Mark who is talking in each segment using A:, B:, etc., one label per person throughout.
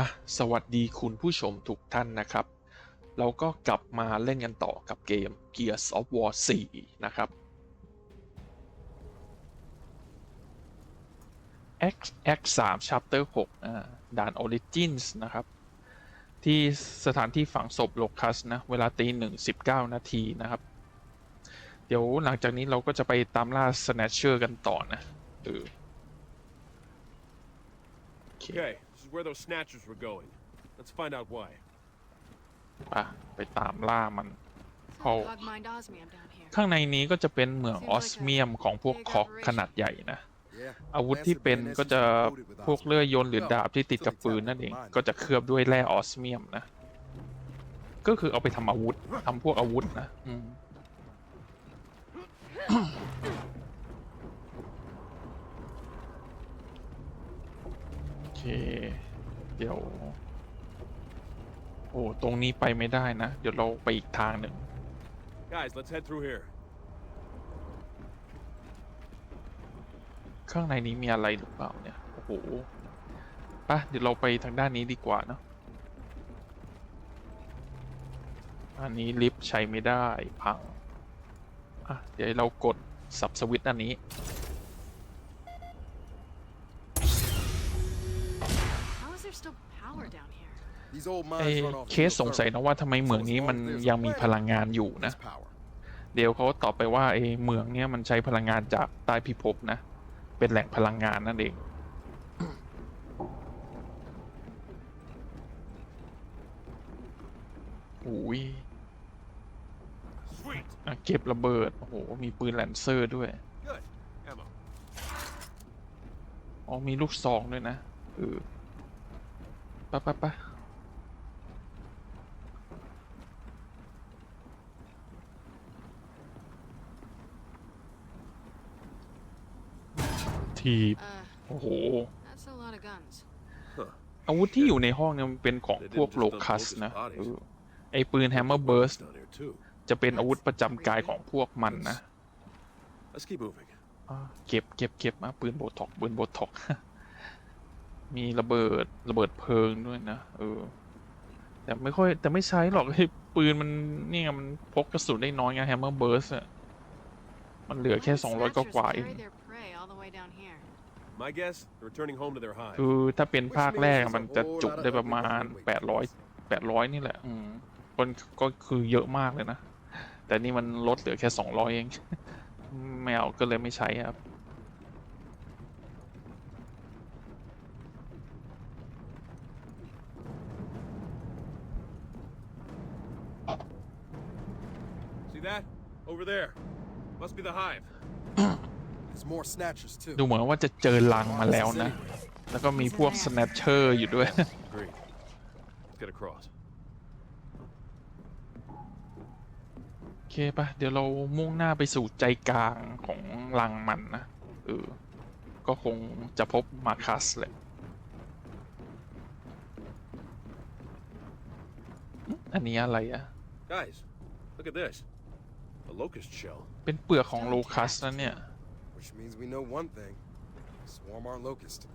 A: อะสวัสดีคุณผู้ชมทุกท่านนะครับ เราก็กลับมาเล่นกันต่อกับเกม Gears of War 4 นะครับ X X 3 Chapter 6อ่าด่าน Origins นะครับ ที่สถานที่ฝังศพโลคัสนะ เวลาตีหนึ่งสิบเก้านาทีนะครับ เดี๋ยวหลังจากนี้เราก็จะไปตามล่า Snatcher กันต่อนะเออโอเค
B: where those snatchers were going. Let's find out why.
A: อะไปตามล่ามัน
C: Oh.
A: Oh.
C: Cogmind osmium down here.
A: ข้างในนี้ก็จะเป็นเหมืองออสเมียมของพวกคอกขนาดใหญ่นะ อาวุธที่เป็นก็จะพวกเลื่อยยนต์หรือดาบที่ติดกับปืนนั่นเองก็จะเคลือบด้วยแร่ออสเมียมนะ ก็คือเอาไปทำอาวุธทำพวกอาวุธนะอืม โอ เค เดี๋ยว โอ้ ตรงนี้ไปไม่ได้นะ เดี๋ยวเราไปอีกทางหนึ่ง
B: Guys, let's head through here.
A: ข้างในนี้มีอะไรหรือเปล่าเนี่ย โอ้โหปะเดี๋ยวเราไปทางด้านนี้ดีกว่าเนอะอันนี้ลิฟต์ใช้ไม่ได้พัง อะ เดี๋ยวเรากดสับสวิตช์อันนี้ ไอ้
D: mines run off
A: เคสสงสัยนะว่าทำไมเหมืองนี้มันยังมีพลังงานอยู่นะ
D: There's power.
A: เดี๋ยวเขาตอบไปว่าไอ้เหมืองเนี่ยมันใช้พลังงานจากใต้พิภพนะ เป็นแหล่งพลังงานนั่นเอง อุ้ย
B: Sweet.
A: อะเก็บระเบิด โอ้โห มีปืนแลนเซอร์ด้วย
B: Good. Ammo.
A: อ๋อมีลูกซองด้วยนะเออปะปะปะ ทีบ
C: Uh,
A: โอ้โห
C: that's a lot of guns.
B: Huh.
A: อาวุธที่อยู่ในห้องเนี่ยมันเป็นของพวกโลคัสนะเออไอปืนแฮมเมอร์เบิร์ส
B: Down here too.
A: จะเป็นอาวุธประจำกายของพวกมันนะ
B: Let's keep moving.
A: อ่าเก็บเก็บเก็บมาปืนโบท็อกปืนโบท็อก มีระเบิดระเบิดเพลิงด้วยนะเออ แต่ไม่ค่อย แต่ไม่ใช้หรอกไอ้ปืนมันนี่ไงมันพกกระสุนได้น้อยไงแฮมเมอร์เบิร์สอะมันเหลือ
C: Why
A: แค่
C: do
A: 200ก
C: snatchers
A: ว่าๆเอง
C: carry their prey all the way down here?
B: My guess, they're returning home to their hive.
A: คือถ้าเป็นภาคแรกอะมันจะจุได้ประมาณ800 800นี่แหละ อืมคนก็คือเยอะมากเลยนะ แต่นี่มันลดเหลือแค่200เอง ไม่เอาก็เลยไม่ใช้ครับ
B: See that? Over there. Must be the hive.
A: ดูเหมือนว่าจะเจอลังมาแล้วนะ แล้วก็มีพวกสแนปเชอร์อยู่ด้วย
B: Agreed. Let's get across.
A: โอเคปะเดี๋ยวเรามุ่งหน้าไปสู่ใจกลางของลังมันนะ เออ ก็คงจะพบมาคัสแหละอืมอันนี้อะไรอะ
B: Guys, look at this. A locust shell.
A: เป็นเปลือกของโลคัสนะเนี่ย
D: Which means we know one thing. Swarm our locust.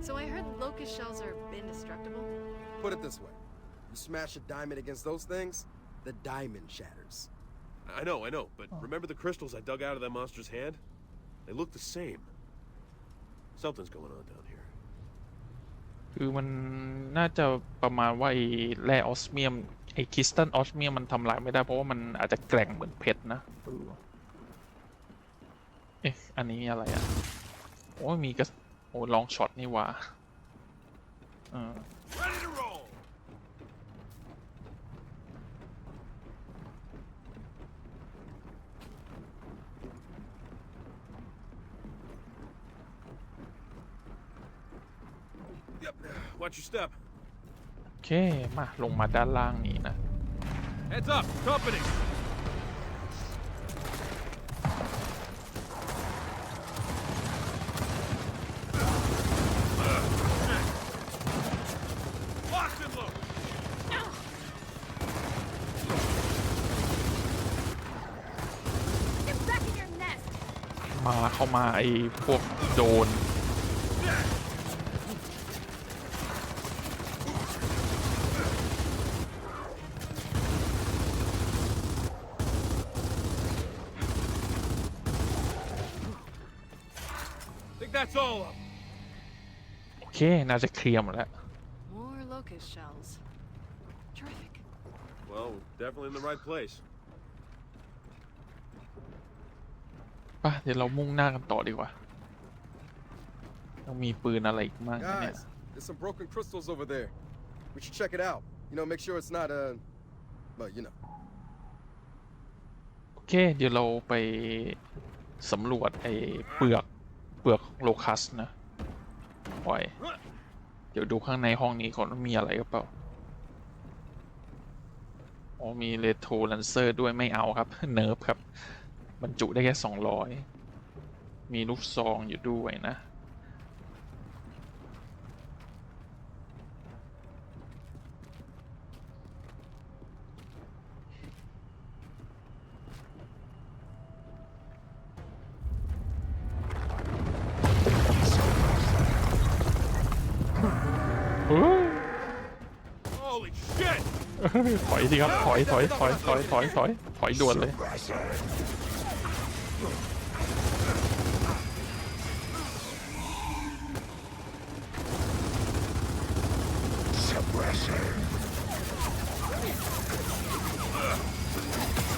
C: So I heard locust shells are indestructible.
D: Put it this way. You smash a diamond against those things, the diamond shatters.
B: I know, I know, but remember the crystals I dug out of that monster's hand? They look the same. Something's going on down here.
A: คือมันน่าจะประมาณว่าไอ้แร่ออสเมียม ไอ้คริสตัลออสเมียมมันทำลายไม่ได้เพราะว่ามันอาจจะแกร่งเหมือนเพชรนะ เออเอ๊ะ อันนี้อะไรอะ โอ้ยมีกระสโอ้ลองช็อตนี่หว่าเออ
B: Ready to roll! Yep. Watch your step.
A: โอเค มาลงมาด้านล่างนี้นะ
B: Heads up, company.
A: มาไอ้พวกโดนโอเค น่าจะเคลียร์หมดแล้ว
C: More locust shells.
B: Well, definitely in the right place.
A: ป่ะเดี๋ยวเรามุ่งหน้ากันต่อดีกว่าต้องมีปืนอะไรอีกมากนะเนี่ย
D: Guys, there's some broken crystals over there. We should check it out. You know, make sure it's not, uh, well, you know.
A: โอเค เดี๋ยวเราไปสำรวจไอ้เปลือกเปลือกโลคัสนะปล่อย เดี๋ยวดูข้างในห้องนี้ก่อนว่ามีอะไรก็เปล่า อ๋อมีเรโทรลันเซอร์ด้วยไม่เอาครับ เนิร์ฟครับ บรรจุได้แค่ 200 มีลูกซองอยู่ด้วยนะเฮ้ย
B: Holy shit!
A: ถอยสิครับ ถอย ถอย ถอย ถอย ถอย ถอยถอยด่วนเลย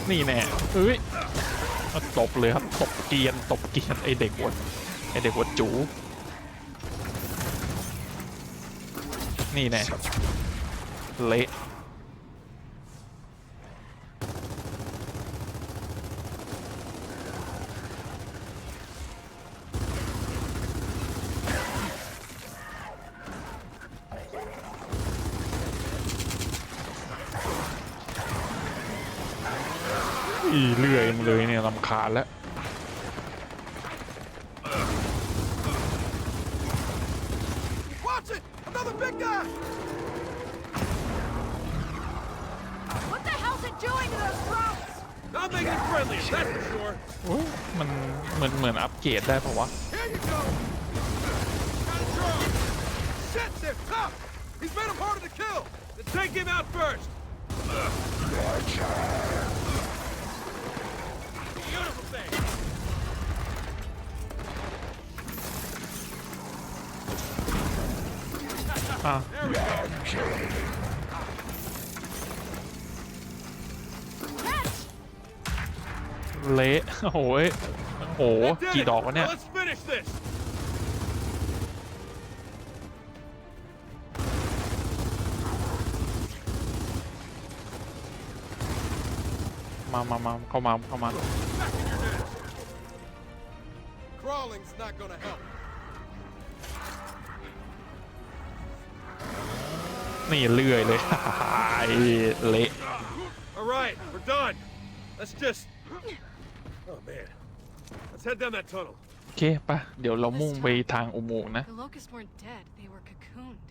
A: นี่แน่เฮ้ยเอาตบเลยครับ ตบเกรียน ตบเกรียน ไอเด็กหัวไอเด็กหัวจู นี่แน่เละ อีเลื่อยมาเลยเนี่ยลำคาญแล้ว
D: Watch it! Another big guy!
C: What the hell's it doing to those drones?
B: Not making it friendlier, that's for sure.
A: โอ้ยมันเหมือนเหมือนอัปเกรดได้ปะวะ
D: Here you go! Got a drone! Shit, they're tough! He's made him harder to kill!
B: Then take him out first. Beautiful
A: อะ
B: There we go.
C: Catch!
A: เละโอ้โหยโอ้โห
B: That did
A: กี่
B: it.
A: ดอกวะเนี่ย
B: Now let's finish this.
A: มามามาเข้ามา เข้ามา
B: Back in your nest.
D: Crawling's not gonna help.
A: นี่เลื่อยเลย เละ
B: All right, we're done. Let's just. Oh man. Let's head down that tunnel.
A: โอเคปะเดี๋ยวเรามุ่งไปทางอุโมงค์นะ
C: The locusts weren't dead, they were cocooned.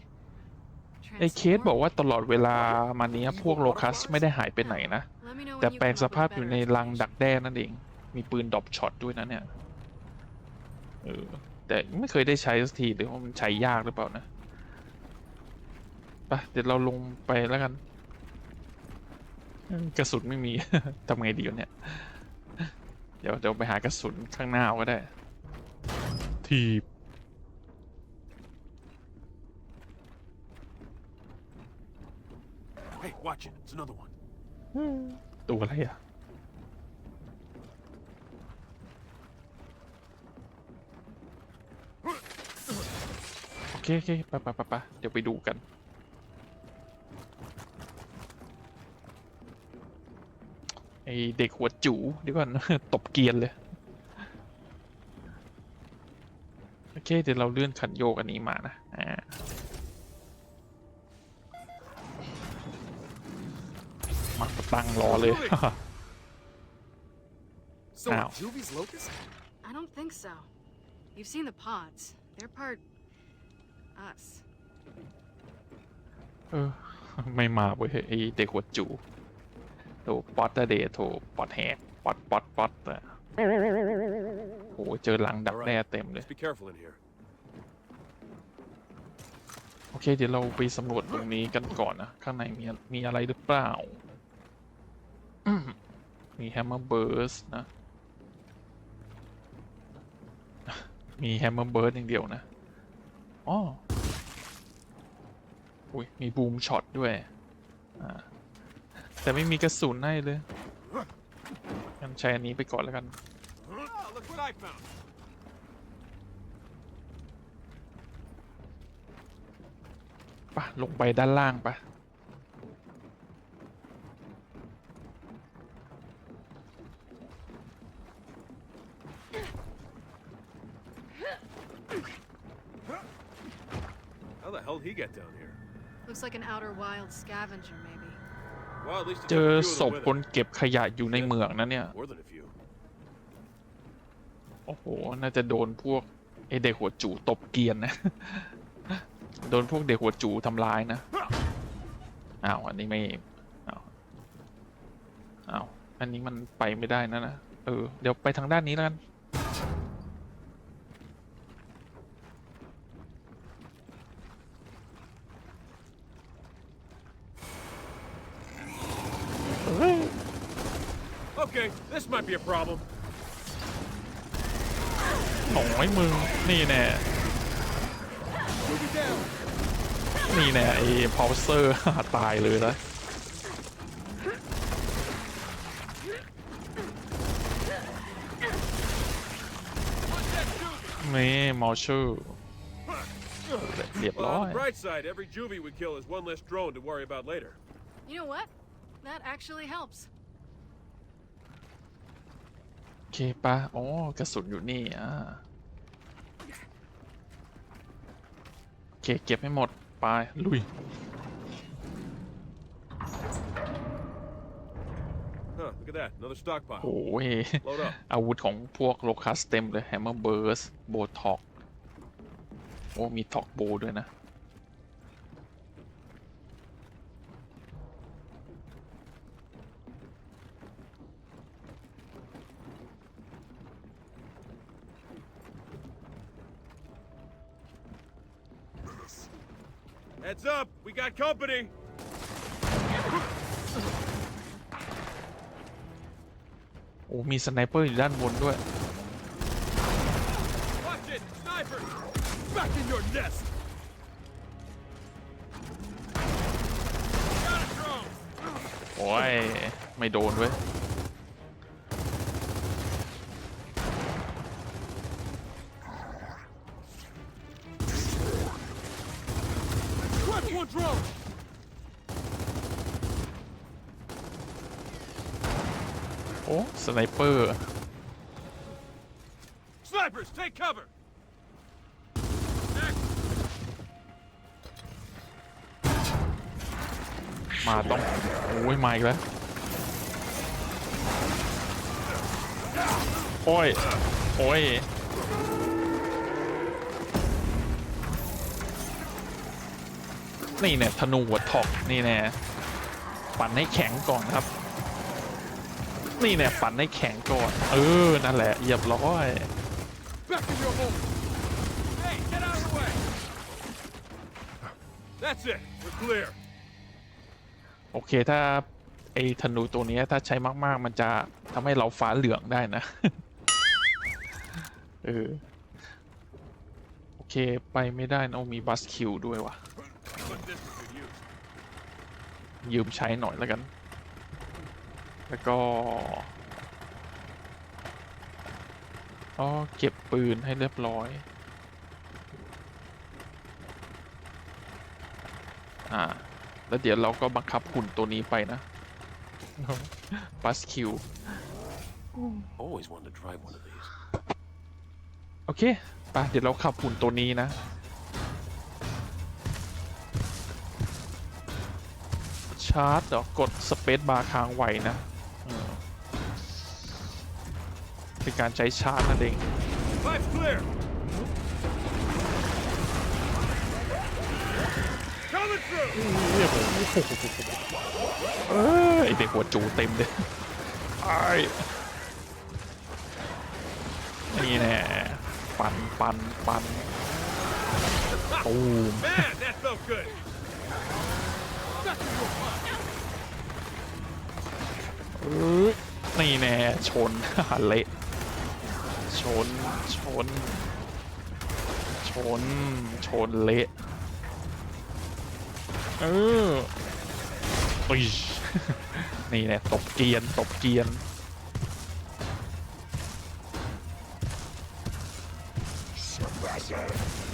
A: ไอเคสบอกว่าตลอดเวลามาเนี้ยพวกโลคัสไม่ได้หายไปไหนนะ
C: Let me know
A: แต่
C: when you
A: แปลง
C: come
A: ส
C: up
A: ภาพ
C: with
A: อยู่
C: better
A: ในรังดัก
C: information.
A: แด้นั่นเอง มีปืนดรอปช็อตด้วยนะเนี่ย เออ แต่ไม่เคยได้ใช้สักทีหรือว่ามันใช้ยากหรือเปล่านะไปะเดี๋ยวเราลงไปแล้วกันเออกระสุนไม่มี ทำไงดีวะเนี่ย เดี๋ยวเดี๋ยวไปหากระสุนข้างหน้าก็ได้ ทีบ
B: Hey, watch it. It's another one.
A: ตัวอะไรอะโอเคโอเคไปไปไปไปเดี๋ยวไปดูกัน ไอ เด็กหัวจูเดี๋ยวก่อนตบเกรียนเลย โอเค เดี๋ยวเราเลื่อนคันโยกอันนี้มานะ อ่ามาตั้งรอเลย
D: So,
A: Ow.
D: Juvie's locust?
C: I don't think so. You've seen the pods. They're part. us.
A: เออ ไม่มาเว้ยไอเด็กหัวจู โถป๊อตอะเดโถป๊อตแหกป๊อตป๊อตป๊อตอะโอ้โหเจอหลังดักแด้เต็มเลย
B: Let's be careful in here.
A: โอเค เดี๋ยวเราไปสำรวจตรงนี้กันก่อนนะ ข้างในมีมีอะไรหรือเปล่าอืมมีแฮมเมอร์เบิร์สนะ มีแฮมเมอร์เบิร์ดอย่างเดียวนะอ๋ออุ้ยมีบูมช็อตด้วย อ่า แต่ไม่มีกระสุนให้เลยงั้นใช้อันนี้ไปก่อนแล้วกัน
B: Oh, look what I found.
A: ปะลงไปด้านล่างปะ
B: How the hell did he get down here?
C: Looks like an outer wild scavenger, maybe.
A: เจอศพคนเก็บขยะอยู่ในเมืองนะเนี่ย โอ้โห น่าจะโดนพวกไอเด็กหัวจูตบเกียนนะ โดนพวกเด็กหัวจูทำร้ายนะ อ้าว อันนี้ไม่ อ้าว อ้าว อันนี้มันไปไม่ได้นะนะ เออ เดี๋ยวไปทางด้านนี้แล้วกัน
B: Okay, this might be a problem.
A: หน่อยมึง นี่แน่
D: Ruby down.
A: นี่แน่ไอ้พาวเซอร์ ตายเลยนะ นี่มอลเชอร์เรียบ
B: Well,
A: ร้อ
B: on
A: ย
B: the bright side, every juvie we kill is one less drone to worry about later.
C: You know what? That actually helps.
A: ปะอ๋อกระสุนอยู่นี่ อ่า โอเค เก็บให้หมด ไป ลุย
B: Huh, look at that. Another stockpile.
A: โอ้ย
B: Load up.
A: อาวุธของพวกโลคัสเต็มเลยแฮมเมอร์เบิร์ส โบท็อก โอ้ มีท็อกโบด้วยนะ
B: Heads up, we got company.
A: โอ้มีสไนเปอร์อยู่ด้านบนด้วย
B: Watch it, sniper! Back in your nest. Got a drone.
A: โอ้ย ไม่โดนเว้ย ไนเปอร์
B: Snipers, take cover. Next.
A: มาต้องโอ้ยมาอีกแล้ว โอ้ย โอ้ย นี่เนี่ยธนูหัวถอกนี่แน่ปั่นให้แข็งก่อนครับ นี่เนี่ยปั่นให้แข็งก่อน เออ นั่นแหละเหยียบร้อย
B: Back in your hole. Hey, get out of the way. That's it. We're clear.
A: โอเคถ้าไอ้ธนูตัวเนี้ยถ้าใช้มาก ๆ มันจะทำให้เราฟ้าเหลืองได้นะ เออ โอเคไปไม่ได้นะโอ้มีบัสคิวด้วยว่ะ
B: Put this to good use.
A: ยืมใช้หน่อยแล้วกัน แล้วก็อ๋อเก็บปืนให้เรียบร้อย อ่า แล้วเดี๋ยวเราก็บังคับหุ่นตัวนี้ไปนะบัสคิว
B: Always wanted to try one of these.
A: โอเคไปเดี๋ยวเราขับหุ่นตัวนี้นะ ชาร์จเดี๋ยวกดสเปซบาร์ค้างไว้นะ การใช้ชาร์จนั่นเอง
B: Pipe's clear. Coming through.
A: เออไอเด็กหัวจูเต็มเลยไอ้นี่แน่ปันปันปันตูม
B: Man, that felt good.
A: เออนี่แน่ชนเละ ชน ชน ชน ชนเละ เอออุ้ยนี่แหละตบเกรียน ตบเกรียน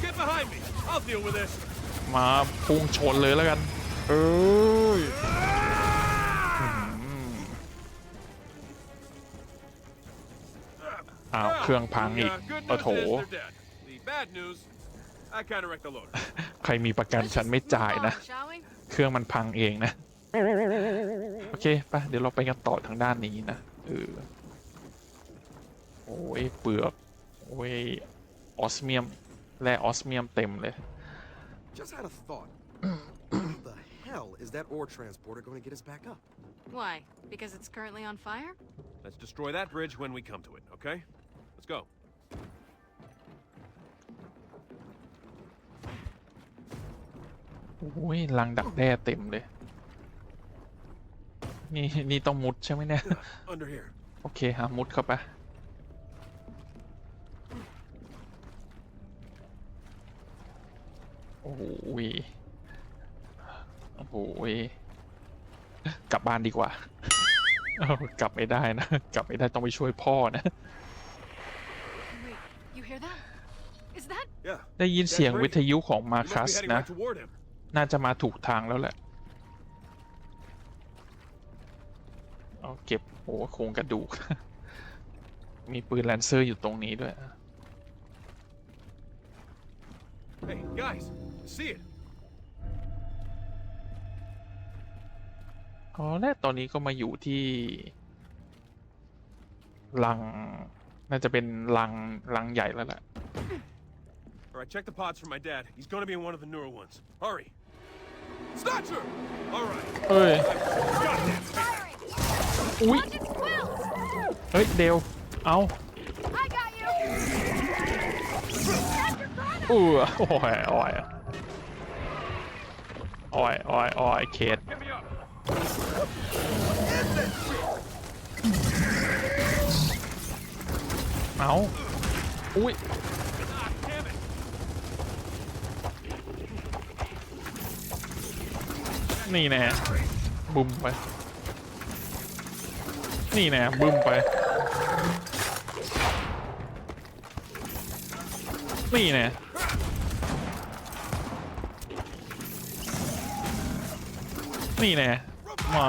B: Get behind me. I'll deal with this.
A: มาพุ่งชนเลยแล้วกัน เอ้ย อ้าวเครื่องพังอีก
B: The, uh, good
A: โอ้
B: news
A: โถ
B: is they're dead. The bad news, I kind of wrecked the loader.
A: ใครมีประกัน
C: Let's
A: ฉัน
C: just
A: ไม่
C: move
A: จ่ายนะ
C: on, shall we?
A: เครื่องมันพังเองนะ โอเคไปะเดี๋ยวเราไปกันต่อทางด้านนี้นะเออโอ้ยเปลือกโอ้ยออสเมียมและออสเมียมเต็มเลย
E: Just had a thought. How the hell is that ore transporter going to get us back up?
C: Why? Because it's currently on fire?
B: Let's destroy that bridge when we come to it, okay? Let's go.
A: โอ้ยลังดักแด้เต็มเลย นี่นี่ต้องมุดใช่ไหมเนี่ย
B: Under here.
A: โอเคฮะมุดเข้าไป โอ้โหยโอ้โหยกลับบ้านดีกว่า เอากลับไม่ได้นะ กลับไม่ได้ต้องไปช่วยพ่อนะ
C: Wait, you hear that? Is that?
B: Yeah.
A: ได้ยินเสียงวิทยุของมา
B: We
A: คั
B: must
A: ส
B: be heading
A: นะ
B: right toward him.
A: น่าจะมาถูกทางแล้วแหละ เอาเก็บโอ้โครงกระดูก มีปืนแลนเซอร์อยู่ตรงนี้ด้วย
B: Hey, guys, you see it?
A: อ๋อและตอนนี้ก็มาอยู่ที่ลัง น่าจะเป็นลังลังใหญ่แล้วแหละ
B: All right, check the pods for my dad. He's going to be in one of the newer ones. Hurry. Snatcher! All right.
A: เอ้ย
B: Goddamn.
A: Ui.
C: Watch its quills!
A: เฮ้ยเดวเอา
C: I got you! Grab your gun!
A: อู้โอ้ยโอ้ยโอ้ยโอ้ยโอ้ยเคส
B: Get me up.
A: เอาอุ้ย
B: Ah, damn it.
A: นี่แน่บุมไป นี่แน่บุมไป นี่แน่นี่แน่มา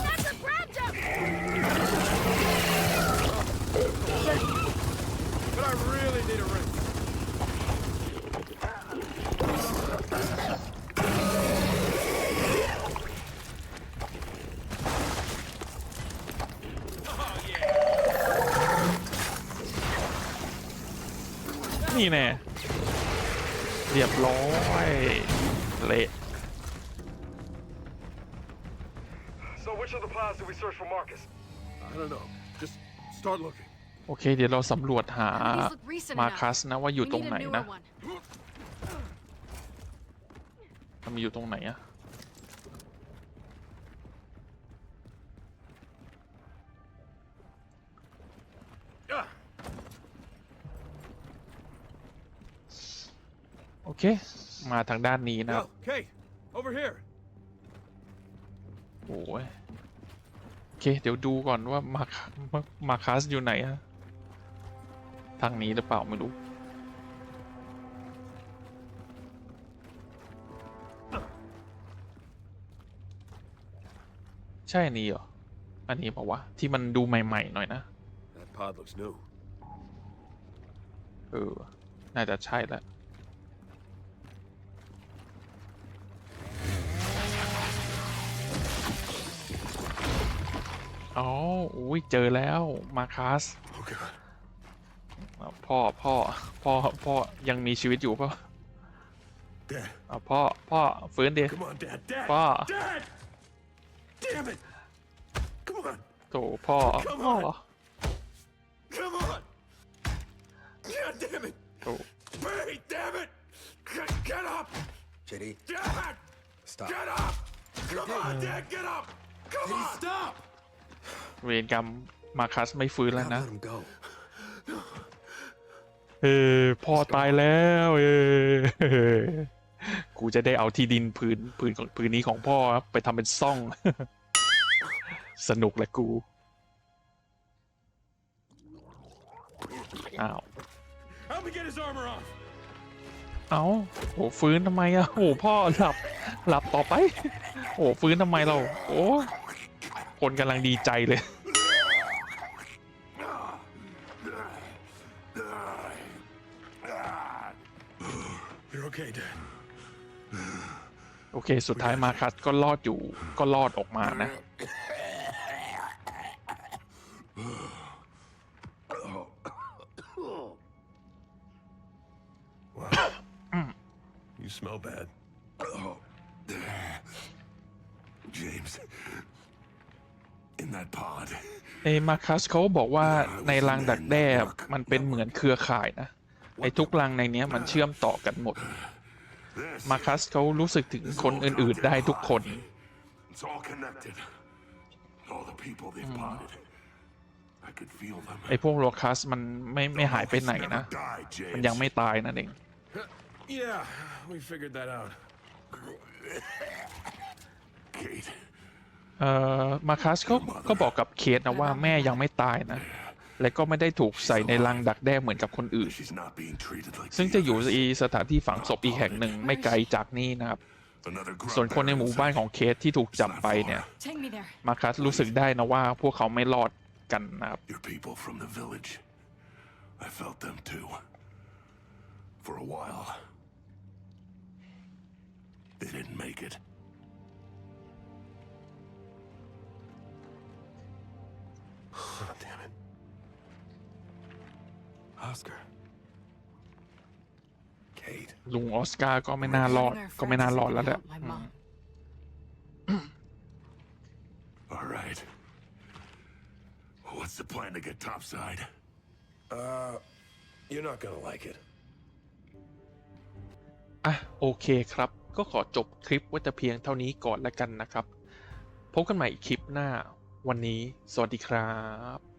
C: Snatcher grabbed him!
B: But I really need a ring. Oh, yeah.
A: นี่แน่เรียบร้อยเละ
F: So which of the pods do we search for Marcus?
B: I don't know. Just start looking.
A: โอเค เดี๋ยวเราสำรวจหา
C: None of these look recent
A: มา
C: enough.
A: คัสนะว่าอยู่
C: We
A: ตรง
C: need
A: ไหน
C: a
A: นะ
C: newer one.
A: มันอยู่ตรงไหนอะ อเค มาทางด้านนี้นะครับ
B: no, Kate, over here.
A: โอ้ยโอเค เดี๋ยวดูก่อนว่ามามามาคัสอยู่ไหนอะทางนี้หรือเปล่าไม่รู้ ใช่อันนี้เหรอ อันนี้เปล่าวะที่มันดูใหม่ๆหน่อยนะ
B: That pod looks new.
A: เออ น่าจะใช่แหละ อ๋ออุ้ยเจอแล้วมาคัส
B: Oh, God.
A: พ่อพ่อพ่อพ่อยังมีชีวิตอยู่ป่ะ
B: Dad.
A: อะพ่อพ่อฟื้นดิ
B: Come on, Dad. Dad.
A: Pa.
B: Dad! Damn it! Come on.
A: โถพ่อ
B: Come
A: พ่อ
B: on. Come on! God damn it!
A: โถ
B: Wait, damn it! Get, get up!
E: JD,
B: Dad!
E: stop.
B: Get up! Come on, Dad, get up! Come
E: JD,
B: on!
E: stop!
A: เวรกรรมมาคัสไม่ฟื้นแล้ว
E: Gotta
A: นะ
E: let him go.
A: เออพ่อตายแล้วเออกูจะได้เอาที่ดินผืนผืนของผืนนี้ของพ่อครับไปทำเป็นซ่อง สนุกแหละกู อ้าว
D: Help me get his armor off.
A: เอาโหฟื้นทำไมอะโหพ่อหลับ หลับต่อไปโหฟื้นทำไมเรา โอ้ คนกำลังดีใจเลย
D: You're okay, Dad.
A: โอเค สุดท้ายมาคัสก็รอดอยู่ ก็รอดออกมานะ
B: You smell bad.
A: ไอ้มาคัสเขาบอกว่าในรังดักแด้มันเป็นเหมือนเครือข่ายนะไอ้ทุกรังในเนี้ยมันเชื่อมต่อกันหมด
G: This.
A: มาคัสเขารู้สึกถึงคนอื่นๆได้ทุกคน
G: It's all connected. All the people they've potted. I could feel them.
A: ไอ้พวกโลคัสมันไม่ไม่หายไปไหน
G: Never
A: นะ
G: died, James.
A: มันยังไม่ตายนั่นเอง
D: Yeah, we figured that out.
G: Kate.
A: เอ่อมาคัสก็ก็บอกกับเคสนะว่าแม่ยังไม่ตายนะ และก็ไม่ได้ถูกใส่ในรังดักแด้เหมือนกับคนอื่น ซึ่งจะอยู่
G: others.
A: อีสถานที่ฝังศพอีกแห่งหนึ่งไม่ไกลจากนี่นะครับ ส่วนคนในหมู่บ้านของเคสที่ถูกจับไปเนี่ยมาคัสรู้สึกได้นะว่าพวกเขาไม่รอดกันนะครับ
G: I felt them too. For a while. They didn't make
B: it.
E: Oscar. Kate.
A: ลุงออสการ์ก็ไม่น่ารอด ก็ไม่น่ารอดแล้วแหละ
C: My mom.
G: All right. What's the plan to get topside?
B: Uh, you're not gonna like it.
A: อะโอเคครับ ก็ขอจบคลิปไว้แต่เพียงเท่านี้ก่อนแล้วกันนะครับ พบกันใหม่คลิปหน้า วันนี้ สวัสดีครับ